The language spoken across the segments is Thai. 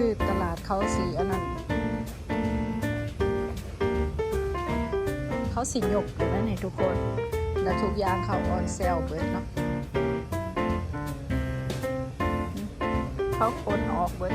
คือตลาดเขาสีอันนั้น เขาสีหยกอยู่นั่นนี่ทุกคน และทุกอย่างเขาออนเซลเบิดเนาะเขาคนออกเบิด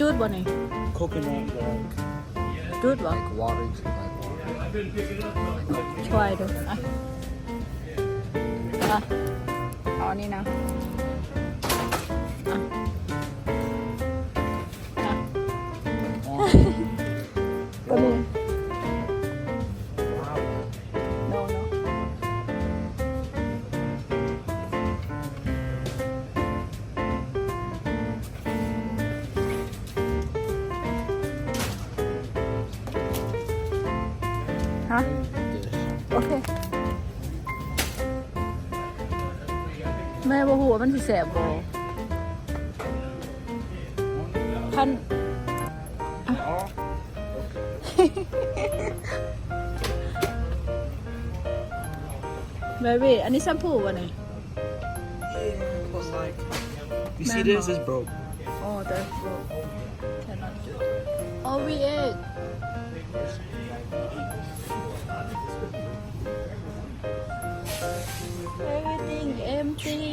จุดบ่นี่ Coconut, like, จุดบ่ like water, you should like water. ช่วยดูอะอะเอาอันนี้นะอะอะ ม่บ่ฮู้ว่ามันสิแสบบ่คัน Oh, เบบี้อันนี้แชมพูบ่นี่ yeah, plus like, you see Mama. this? It's broke. Oh that's good cannot do Oh we ate everything empty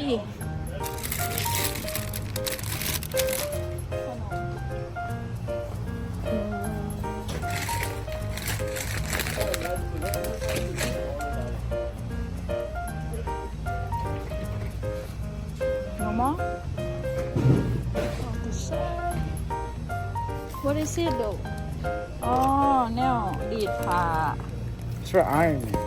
What is it though? Oh, no, did. It's for ironing.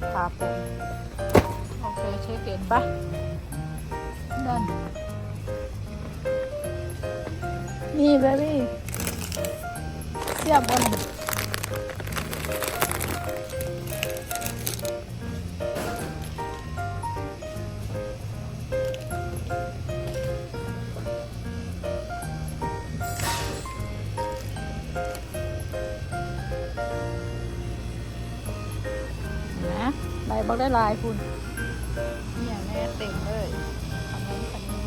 Papa. Okay, take it back. Done. Me, baby. Yeah, bunny. บอกได้ลายคุณนี่อย่างแม่เต็มเลยคันนี้คันนี้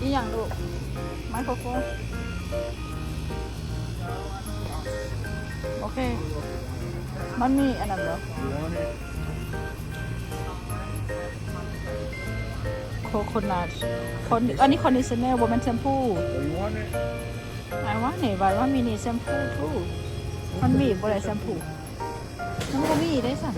นี่อย่างลูกไมโครโฟนโอเค มันมีอันนั้นเหรอ You want it? โคโคนัทคนอันนี้คอนดิชเนอร์บนมันแชมพู Oh, you want it? ไอ้ว่าเนี่ยว่าว่ามีนี่แชมพูทูมันมีบ่ได้แชมพู มันก็มีได้สั่ง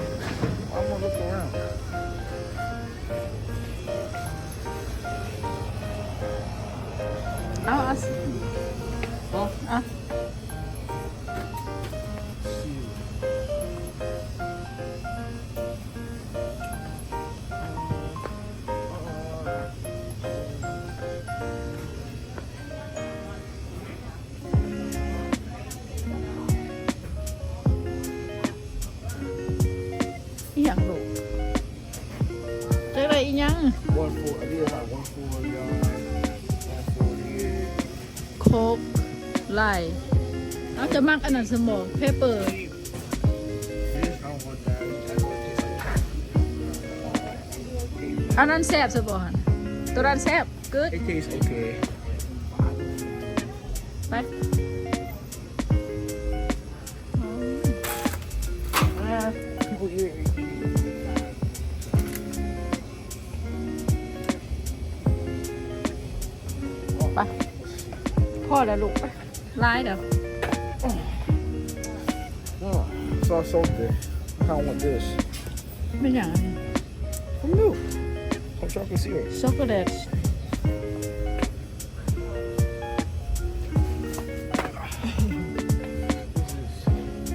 เอาจะมักอันนั้นสมองเพเปอร์อันนั้นแซ่บสบอนตัวนั้นแซ่บ good it tastes okay ไป weird. Bye. Paula eat it. ไปพ่อแล้วลูกไปร้ายเดี๋ยว Oh, it's all salty. I don't want this. ไม่อย่างนั้น Some milk. Some chocolate syrup. ช็อกโกแลต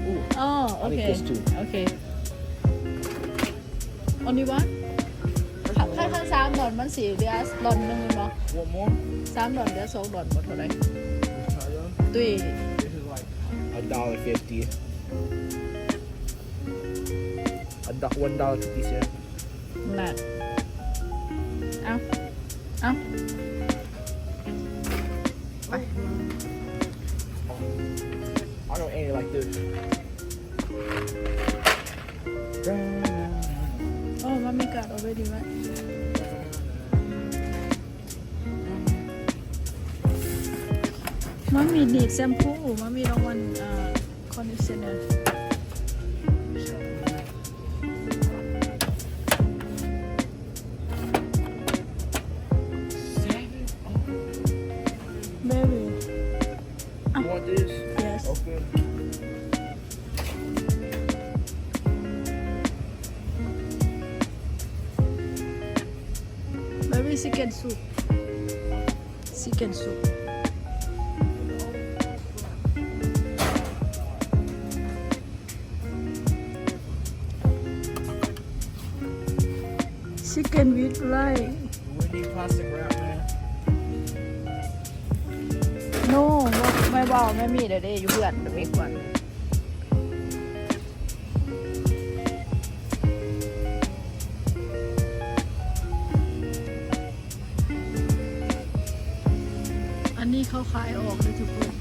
Ooh, อ๋อโอ I เค think this too. โอเค only one ถ้าถ้าถ้าสามดอนมันสีเหลือดอนหนึงเลยเนาะ Want more? สามดอนเหลือสองดอนหมดเท่าไหร่ Let's try that. ตุ้ย This is like a dollar fifty. A do- one dollar fifty cent. หนักเอาเอา I don't eat it like this. โอ้มันมีการเอาไว้ดีไหม มันมีดีดแชมพูมันมีรางวัลอ่าคอนดิชเนอร์ baby You want this? yes Okay. baby chicken soup chicken soup chicken with rice We need plastic wrap, man. no ไม่บอกไม่มีเดี๋ยวได้อยู่เพื่อนเดี๋ยวมีกวนอันนี้เขาขายออกเลยทุกคน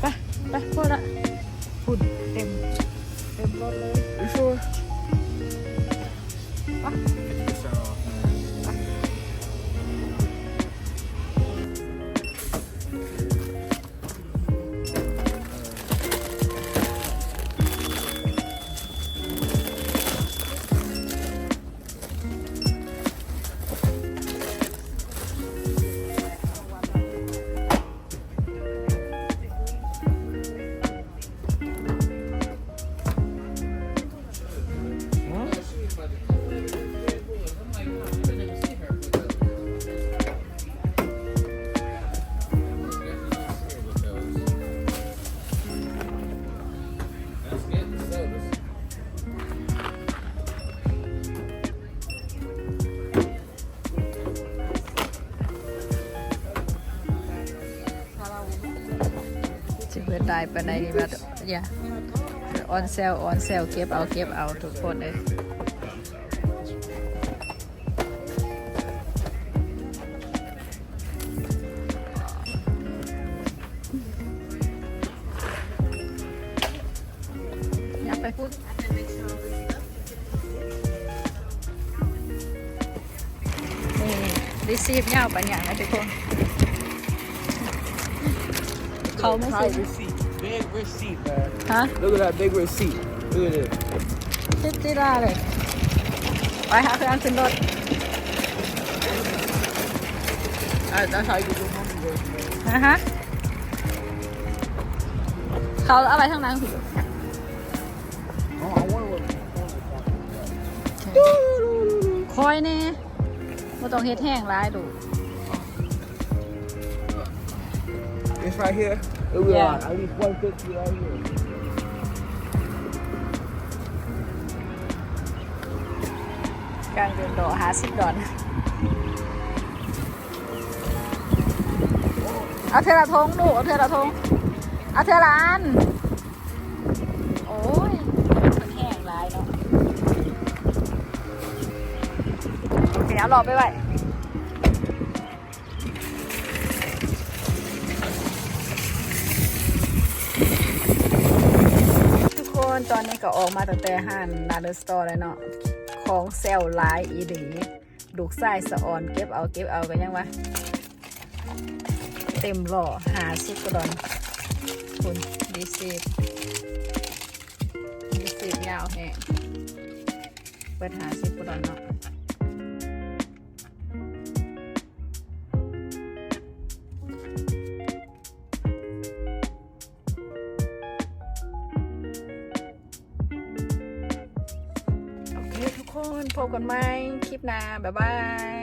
Pah, pah, pula. Food, tem. Tem, pula. You sure? จะเปิดได้ไปไหนดีบ้าอย่าออนเซลออนเซลเก็บเอาเก็บเอาทุกคนเลยอยากไปพูดนี่รีซีฟเงาปัญญานะทุกคน เขาไม่ Tight ซื้อ Big receipt, man. ฮะ Look at that big receipt. Look at this. คิดที่ได้เลย ไปหาเครื่องขึ้นรถ That- That's how you get your money worth, man. นะฮะ เขาเอาไปทางนั้นคือ Oh, I wonder what. คอยแน่บ่ต้องเฮ็ดแห้งร้ายดู It's right here. Look at Yeah. that. At least 150 right here. กลางเดือนดอกหาสิบดอนเอาเทอละทงลู ตอนนี้ก็ออกมาตั้งแต่ห้านนาเดอร์สตอร์เลยเนาะของเซลลายอีดีดูกไส้สะออนเก็บเอาเก็บเอากันยังวะเต็มหล่อหาซิกกระดอนคุณดีซีบดีซีบยาวแห้งเปิดหาซิกกระดอนเนาะ clip bye bye.